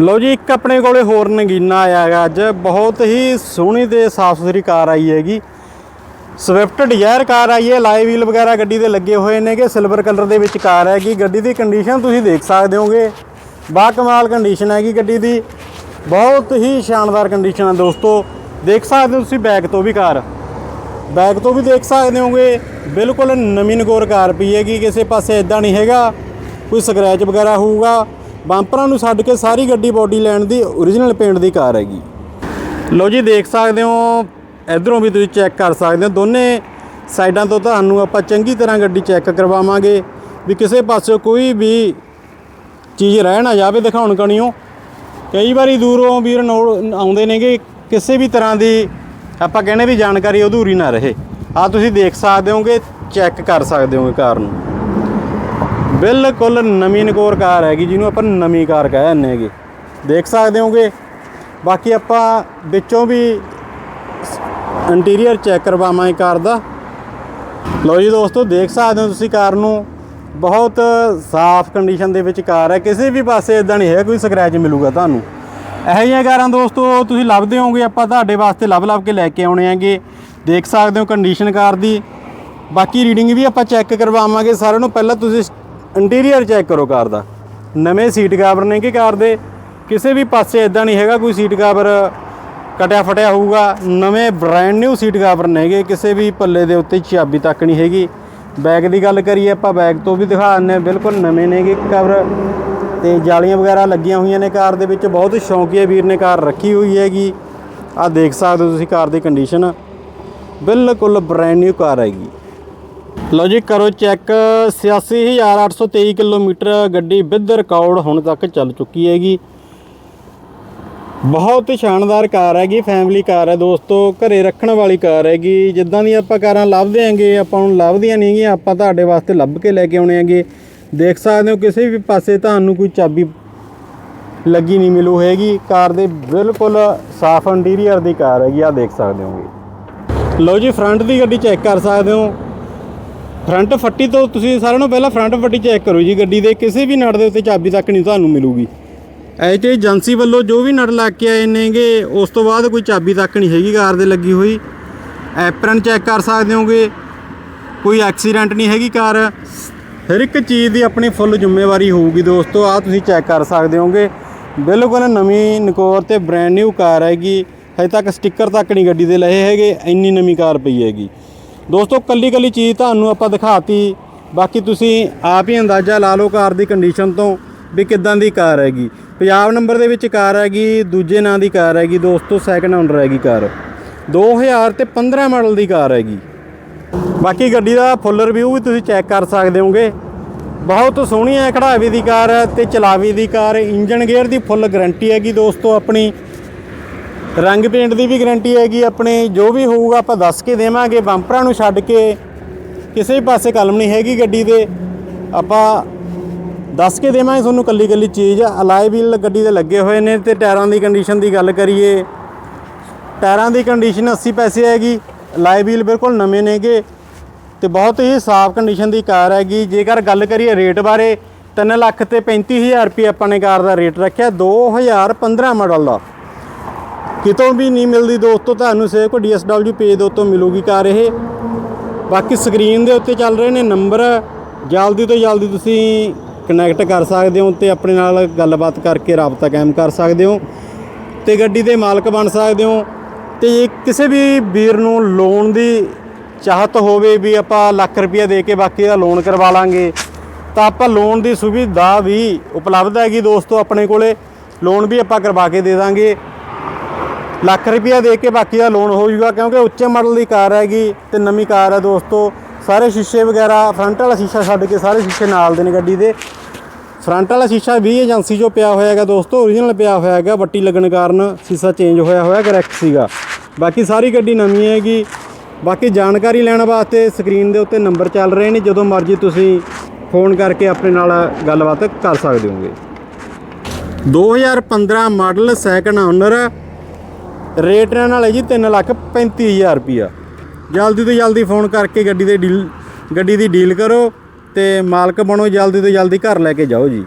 ਲਓ ਜੀ, ਇੱਕ ਆਪਣੇ ਕੋਲੇ ਹੋਰ ਨਗੀਨਾ ਆਇਆ ਹੈਗਾ ਅੱਜ। ਬਹੁਤ ਹੀ ਸੋਹਣੀ ਤੇ ਸਾਫ਼ ਸੁਥਰੀ ਕਾਰ ਆਈ ਹੈਗੀ। ਸਵਿਫਟ ਡਿਜ਼ਾਇਰ ਕਾਰ ਆਈ ਹੈ। ਲਾਈਵ ਵੀਲ ਵਗੈਰਾ ਗੱਡੀ ਦੇ ਲੱਗੇ ਹੋਏ ਨੇਗੇ। ਸਿਲਵਰ ਕਲਰ ਦੇ ਵਿੱਚ ਕਾਰ ਹੈਗੀ। ਗੱਡੀ ਦੀ ਕੰਡੀਸ਼ਨ ਤੁਸੀਂ ਦੇਖ ਸਕਦੇ ਹੋਗੇ। ਬਾ ਕਮਾਲ ਕੰਡੀਸ਼ਨ ਹੈਗੀ ਗੱਡੀ ਦੀ। ਬਹੁਤ ਹੀ ਸ਼ਾਨਦਾਰ ਕੰਡੀਸ਼ਨ ਹੈ ਦੋਸਤੋ। ਦੇਖ ਸਕਦੇ ਹੋ ਤੁਸੀਂ ਬੈਕ ਤੋਂ ਵੀ ਕਾਰ। ਬੈਕ ਤੋਂ ਵੀ ਦੇਖ ਸਕਦੇ ਹੋਗੇ। ਬਿਲਕੁਲ ਨਵੀਂ ਨਗੋਰ ਕਾਰ ਪਈ ਹੈਗੀ। ਕਿਸੇ ਪਾਸੇ ਇਦਾਂ ਨਹੀਂ ਹੈਗਾ। ਕੋਈ ਸਕ੍ਰੈਚ ਵਗੈਰਾ ਹੋਊਗਾ। ਬੰਪਰਾਂ ਨੂੰ ਛੱਡ ਕੇ ਸਾਰੀ ਗੱਡੀ ਬੋਡੀ ਲੈਣ ਦੀ origignal ਪੇਂਟ ਦੀ ਕਾਰ ਹੈਗੀ। ਲੋ ਜੀ, ਦੇਖ ਸਕਦੇ ਹੋ, ਇਧਰੋਂ ਵੀ ਤੁਸੀਂ ਚੈੱਕ ਕਰ ਸਕਦੇ ਹੋ। ਦੋਨੇ ਸਾਈਡਾਂ ਤੋਂ ਤੁਹਾਨੂੰ ਆਪਾਂ ਚੰਗੀ ਤਰ੍ਹਾਂ ਗੱਡੀ ਚੈੱਕ ਕਰਵਾਵਾਂਗੇ ਵੀ ਕਿਸੇ ਪਾਸੇ ਕੋਈ ਵੀ ਚੀਜ਼ ਰਹਿ ਨਾ ਜਾਵੇ ਦਿਖਾਉਣ ਕਣੀਓ। ਕਈ ਵਾਰੀ ਦੂਰੋਂ ਵੀਰ ਨੋਟ ਆਉਂਦੇ ਨੇਗੇ, ਕਿਸੇ ਵੀ ਤਰ੍ਹਾਂ ਦੀ ਆਪਾਂ ਕਹਿੰਦੇ ਵੀ ਜਾਣਕਾਰੀ ਅਧੂਰੀ ਨਾ ਰਹੇ। ਆ ਤੁਸੀਂ ਦੇਖ ਸਕਦੇ ਹੋਗੇ ਚੈੱਕ ਕਰ ਸਕਦੇ ਹੋਗੇ ਕਾਰ ਨੂੰ। ਬਿਲਕੁਲ ਨਵੀਂ ਨਕੋਰ ਕਾਰ ਹੈਗੀ, ਜਿਹਨੂੰ ਆਪਾਂ ਨਵੀਂ ਕਾਰ ਕਹਿ ਜਾਂਦੇ ਹੈਗੇ। ਦੇਖ ਸਕਦੇ ਹੋਗੇ, ਬਾਕੀ ਆਪਾਂ ਵਿੱਚੋਂ ਵੀ ਇੰਟੀਰੀਅਰ ਚੈੱਕ ਕਰਵਾਵਾਂਗੇ ਕਾਰ ਦਾ। ਲਓ ਜੀ ਦੋਸਤੋ, ਦੇਖ ਸਕਦੇ ਹੋ ਤੁਸੀਂ ਕਾਰ ਨੂੰ, ਬਹੁਤ ਸਾਫ਼ ਕੰਡੀਸ਼ਨ ਦੇ ਵਿੱਚ ਕਾਰ ਹੈ। ਕਿਸੇ ਵੀ ਪਾਸੇ ਇਦਾਂ ਨਹੀਂ ਹੈ ਕੋਈ ਸਕ੍ਰੈਚ ਮਿਲੂਗਾ ਤੁਹਾਨੂੰ। ਇਹੋ ਜਿਹੀਆਂ ਕਾਰਾਂ ਦੋਸਤੋ, ਤੁਸੀਂ ਲੱਭਦੇ ਹੋਗੇ ਆਪਾਂ ਤੁਹਾਡੇ ਵਾਸਤੇ ਲੱਭ ਲੱਭ ਕੇ ਲੈ ਕੇ ਆਉਣੇ ਆਂਗੇ ਦੇਖ ਸਕਦੇ ਹੋ ਕੰਡੀਸ਼ਨ ਕਾਰ ਦੀ। ਬਾਕੀ ਰੀਡਿੰਗ ਵੀ ਆਪਾਂ ਚੈੱਕ ਕਰਵਾਵਾਂਗੇ। ਸਾਰਿਆਂ ਨੂੰ ਪਹਿਲਾਂ ਤੁਸੀਂ ਇੰਟੀਰੀਅਰ ਚੈੱਕ ਕਰੋ ਕਾਰ ਦਾ। ਨਵੇਂ ਸੀਟ ਕਵਰ ਨੇ ਕਿ ਕਾਰ ਦੇ? ਕਿਸੇ ਵੀ ਪਾਸੇ ਇਦਾਂ ਨਹੀਂ ਹੈਗਾ ਕੋਈ ਸੀਟ ਕਵਰ ਕਟਿਆ ਫਟਿਆ ਹੋਊਗਾ। ਨਵੇਂ ਬ੍ਰਾਂਡ ਨਿਊ ਸੀਟ ਕਵਰ ਨੇਗੇ ਕਿਸੇ ਵੀ ਪੱਲੇ ਦੇ ਉੱਤੇ ਚਾਬੀ ਤੱਕ ਨਹੀਂ ਹੈਗੀ। ਬੈਗ ਦੀ ਗੱਲ ਕਰੀਏ, ਆਪਾਂ ਬੈਗ ਤੋਂ ਵੀ ਦਿਖਾ ਦਿੰਦੇ ਹਾਂ। ਬਿਲਕੁਲ ਨਵੇਂ ਨੇਗੇ ਕਵਰ ਤੇ ਜਾਲੀਆਂ ਵਗੈਰਾ ਲੱਗੀਆਂ ਹੋਈਆਂ ਨੇ ਕਾਰ ਦੇ ਵਿੱਚ। ਬਹੁਤ ਸ਼ੌਂਕੀਆ ਵੀਰ ਨੇ ਕਾਰ ਰੱਖੀ ਹੋਈ ਹੈਗੀ। ਆ ਦੇਖ ਸਕਦੇ ਹੋ ਤੁਸੀਂ ਕਾਰ ਦੀ ਕੰਡੀਸ਼ਨ ਬਿਲਕੁਲ ਬ੍ਰਾਂਡ ਨਿਊ ਕਾਰ ਹੈਗੀ। ਲਓ ਜੀ, ਕਰੋ ਚੈੱਕ। 86823 ਕਿਲੋਮੀਟਰ ਗੱਡੀ ਵਿਦ ਰਿਕਾਰਡ ਹੁਣ ਤੱਕ ਚੱਲ ਚੁੱਕੀ ਹੈਗੀ। ਬਹੁਤ ਸ਼ਾਨਦਾਰ ਕਾਰ ਹੈਗੀ ਫੈਮਿਲੀ ਕਾਰ ਹੈ ਦੋਸਤੋ, ਘਰੇ ਰੱਖਣ ਵਾਲੀ ਕਾਰ ਹੈਗੀ। ਜਿੱਦਾਂ ਦੀ ਆਪਾਂ ਕਾਰਾਂ ਲੱਭਦੇ ਆਂਗੇ ਆਪਾਂ ਨੂੰ ਲੱਭਦੀਆਂ ਨਹੀਂ ਗੀਆਂ ਆਪਾਂ ਤੁਹਾਡੇ ਵਾਸਤੇ ਲੱਭ ਕੇ ਲੈ ਕੇ ਆਉਣੇ ਆਂਗੇ ਦੇਖ ਸਕਦੇ ਹੋ, ਕਿਸੇ ਵੀ ਪਾਸੇ ਤੁਹਾਨੂੰ ਕੋਈ ਚਾਬੀ ਲੱਗੀ ਨਹੀਂ ਮਿਲੂ ਹੈਗੀ। ਕਾਰ ਦੇ ਬਿਲਕੁਲ ਸਾਫ਼ ਇੰਟੀਰੀਅਰ ਦੀ ਕਾਰ ਹੈਗੀ ਆ ਦੇਖ ਸਕਦੇ ਹੋਗੇ। ਲਓ ਜੀ ਫਰੰਟ ਦੀ ਗੱਡੀ ਚੈੱਕ ਕਰ ਸਕਦੇ ਹੋ। ਫਰੰਟ ਫੱਟੀ ਤੋਂ ਤੁਸੀਂ ਸਾਰਿਆਂ ਨੂੰ ਪਹਿਲਾਂ ਫਰੰਟ ਫੱਟੀ ਚੈੱਕ ਕਰੋ ਜੀ, ਗੱਡੀ ਦੇ ਕਿਸੇ ਵੀ ਨਟ ਦੇ ਉੱਤੇ ਚਾਬੀ ਤੱਕ ਨਹੀਂ ਤੁਹਾਨੂੰ ਮਿਲੂਗੀ। ਐਚ ਏਜੰਸੀ ਵੱਲੋਂ ਜੋ ਵੀ ਨਟ ਲੱਗ ਕੇ ਆਏ ਨੇਗੇ, ਉਸ ਤੋਂ ਬਾਅਦ ਕੋਈ ਚਾਬੀ ਤੱਕ ਨਹੀਂ ਹੈਗੀ, ਕਾਰ ਦੇ ਲੱਗੀ ਹੋਈ। ਐਪਰਨ ਚੈੱਕ ਕਰ ਸਕਦੇ ਹੋਗੇ, ਕੋਈ ਐਕਸੀਡੈਂਟ ਨਹੀਂ ਹੈਗੀ ਕਾਰ। ਹਰ ਇੱਕ ਚੀਜ਼ ਦੀ ਆਪਣੀ ਫੁੱਲ ਜ਼ਿੰਮੇਵਾਰੀ ਹੋਊਗੀ ਦੋਸਤੋ ਆ ਤੁਸੀਂ ਚੈੱਕ ਕਰ ਸਕਦੇ ਹੋਗੇ। ਬਿਲਕੁਲ ਨਵੀਂ, ਨਕੋਰ ਤੇ ਬ੍ਰੈਂਡ ਨਿਊ ਕਾਰ ਹੈਗੀ। ਹਜੇ ਤੱਕ ਸਟicker ਤੱਕ ਨਹੀਂ ਗੱਡੀ ਦੇ ਲਏ ਹੈਗੇ, ਇੰਨੀ ਨਵੀਂ ਕਾਰ ਪਈ ਹੈਗੀ। ਦੋਸਤੋ, ਕੱਲੀ ਕੱਲੀ ਚੀਜ਼ ਤੁਹਾਨੂੰ ਆਪਾਂ ਦਿਖਾਤੀ। ਬਾਕੀ ਤੁਸੀਂ ਆਪ ਹੀ ਅੰਦਾਜ਼ਾ ਲਾ ਲਓ ਕਾਰ ਦੀ ਕੰਡੀਸ਼ਨ ਤੋਂ ਵੀ ਕਿੱਦਾਂ ਦੀ ਕਾਰ ਹੈਗੀ। ਪੰਜਾਬ ਨੰਬਰ ਦੇ ਵਿੱਚ ਕਾਰ ਹੈਗੀ, ਦੂਜੇ ਨਾਂ ਦੀ ਕਾਰ ਹੈਗੀ, ਦੋਸਤੋ ਸੈਕੰਡ ਓਨਰ ਹੈਗੀ ਕਾਰ। 2000 ਤੇ 15 ਮਾਡਲ ਦੀ ਕਾਰ ਹੈਗੀ। ਬਾਕੀ ਗੱਡੀ ਦਾ ਫੁੱਲ ਰਿਵਿਊ ਵੀ ਤੁਸੀਂ ਚੈੱਕ ਕਰ ਸਕਦੇ ਹੋਗੇ। ਬਹੁਤ ਸੋਹਣੀ ਹੈ ਖੜਾਵੇ ਦੀ ਕਾਰ ਹੈ ਤੇ ਚਲਾਵੇ ਦੀ ਕਾਰ ਇੰਜਨ ਗੇਅਰ ਦੀ ਫੁੱਲ ਗਾਰੰਟੀ ਹੈਗੀ ਦੋਸਤੋ ਆਪਣੀ। ਰੰਗ ਪੇਂਟ ਦੀ ਵੀ ਗਾਰੰਟੀ ਹੈਗੀ, ਆਪਣੇ ਜੋ ਵੀ ਹੋਊਗਾ ਆਪਾਂ ਦੱਸ ਕੇ ਦੇਵਾਂਗੇ, ਬੰਪਰਾਂ ਨੂੰ ਛੱਡ ਕੇ। ਕਿਸੇ ਵੀ ਪਾਸੇ ਕਲਮ ਨਹੀਂ ਹੈਗੀ ਗੱਡੀ ਦੇ। ਆਪਾਂ ਦੱਸ ਕੇ ਦੇਵਾਂਗੇ ਤੁਹਾਨੂੰ ਕੱਲੀ ਕੱਲੀ ਚੀਜ਼। ਅਲਾਈ ਵੀਲ ਗੱਡੀ ਦੇ ਲੱਗੇ ਹੋਏ ਨੇ ਤੇ ਟਾਇਰਾਂ ਦੀ ਕੰਡੀਸ਼ਨ ਦੀ ਗੱਲ ਕਰੀਏ। ਟਾਇਰਾਂ ਦੀ ਕੰਡੀਸ਼ਨ 80 ਪੈਸੇ ਹੈਗੀ। ਅਲਾਈ ਵੀਲ ਬਿਲਕੁਲ ਨਵੇਂ ਨੇਗੇ। ਤੇ ਬਹੁਤ ਹੀ ਸਾਫ਼ ਕੰਡੀਸ਼ਨ ਦੀ ਕਾਰ ਹੈਗੀ। ਜੇਕਰ ਗੱਲ ਕਰੀਏ ਰੇਟ ਬਾਰੇ 3 ਲੱਖ ਤੇ 35000 ਰੁਪਏ ਆਪਾਂ ਨੇ ਕਾਰ ਦਾ ਰੇਟ ਰੱਖਿਆ। 2015 ਮਾਡਲ ਦਾ। ਕਿਤੋਂ ਵੀ ਨਹੀਂ ਮਿਲਦੀ ਦੋਸਤੋ, ਤੁਹਾਨੂੰ ਸੇਵ ਕੋ DSW ਪੇਜ ਦੇ ਉੱਤੋਂ ਮਿਲੂਗੀ ਕਾਰ ਇਹ। ਬਾਕੀ ਸਕਰੀਨ ਦੇ ਉੱਤੇ ਚੱਲ ਰਹੇ ਨੇ ਨੰਬਰ ਜਲਦੀ ਤੋਂ ਜਲਦੀ ਤੁਸੀਂ ਕਨੈਕਟ ਕਰ ਸਕਦੇ ਹੋ ਤੇ ਆਪਣੇ ਨਾਲ ਗੱਲਬਾਤ ਕਰਕੇ ਰਾਬਤਾ ਕਾਇਮ ਕਰ ਸਕਦੇ ਹੋ ਤੇ ਗੱਡੀ ਦੇ ਮਾਲਕ ਬਣ ਸਕਦੇ ਹੋ ਤੇ ਕਿਸੇ ਵੀ ਵੀਰ ਨੂੰ ਲੋਨ ਦੀ ਚਾਹਤ ਹੋਵੇ ਵੀ ਆਪਾਂ ਲੱਖ ਰੁਪਏ ਦੇ ਕੇ ਬਾਕੀ ਦਾ ਲੋਨ ਕਰਵਾ ਲਾਂਗੇ, ਤਾਂ ਆਪਾਂ ਲੋਨ ਦੀ ਸੁਵਿਧਾ ਵੀ ਉਪਲਬਧ ਹੈਗੀ ਦੋਸਤੋ ਆਪਣੇ ਕੋਲੇ। ਲੋਨ ਵੀ ਆਪਾਂ ਕਰਵਾ ਕੇ ਦੇ ਦਾਂਗੇ। ਲੱਖ ਰੁਪਇਆ ਦੇ ਕੇ ਬਾਕੀ ਦਾ ਲੋਨ ਹੋ ਜਾਊਗਾ ਕਿਉਂਕਿ ਉੱਚੇ ਮਾਡਲ ਦੀ ਕਾਰ ਹੈਗੀ ਤੇ ਨਵੀਂ ਕਾਰ ਹੈ ਦੋਸਤੋ। ਸਾਰੇ ਸ਼ੀਸ਼ੇ ਵਗੈਰਾ ਫਰੰਟ ਵਾਲਾ ਸ਼ੀਸ਼ਾ ਛੱਡ ਕੇ ਸਾਰੇ ਸ਼ੀਸ਼ੇ ਨਾਲ ਦੇ ਨੇ ਗੱਡੀ ਦੇ। ਫਰੰਟ ਵਾਲਾ ਸ਼ੀਸ਼ਾ ਵੀ ਏਜੰਸੀ 'ਚੋਂ ਪਿਆ ਹੋਇਆ ਹੈਗਾ ਦੋਸਤੋ ਓਰੀਜਨਲ ਪਿਆ ਹੋਇਆ ਹੈਗਾ ਵੱਟੀ ਲੱਗਣ ਕਾਰਨ ਸ਼ੀਸ਼ਾ ਚੇਂਜ ਹੋਇਆ ਹੋਇਆ ਕਰੈਕਟ ਸੀਗਾ। ਬਾਕੀ ਸਾਰੀ ਗੱਡੀ ਨਵੀਂ ਹੈਗੀ। ਬਾਕੀ ਜਾਣਕਾਰੀ ਲੈਣ ਵਾਸਤੇ ਸਕਰੀਨ ਦੇ ਉੱਤੇ ਨੰਬਰ ਚੱਲ ਰਹੇ ਨੇ, ਜਦੋਂ ਮਰਜ਼ੀ ਤੁਸੀਂ ਫੋਨ ਕਰਕੇ ਆਪਣੇ ਨਾਲ ਗੱਲਬਾਤ ਕਰ ਸਕਦੇ ਹੋਗੇ 2015 ਮਾਡਲ ਸੈਕੰਡ ਓਨਰ ਰੇਟ ਇਹਨਾਂ ਨਾਲ ਹੈ ਜੀ 3 ਲੱਖ 35000 ਰੁਪਿਆ ਜਲਦੀ ਤੋਂ ਜਲਦੀ ਫੋਨ ਕਰਕੇ ਗੱਡੀ ਦੇ ਡੀਲ ਗੱਡੀ ਦੀ ਡੀਲ ਕਰੋ ਤੇ ਮਾਲਕ ਬਣੋ, ਜਲਦੀ ਤੋਂ ਜਲਦੀ ਘਰ ਲੈ ਕੇ ਜਾਓ ਜੀ।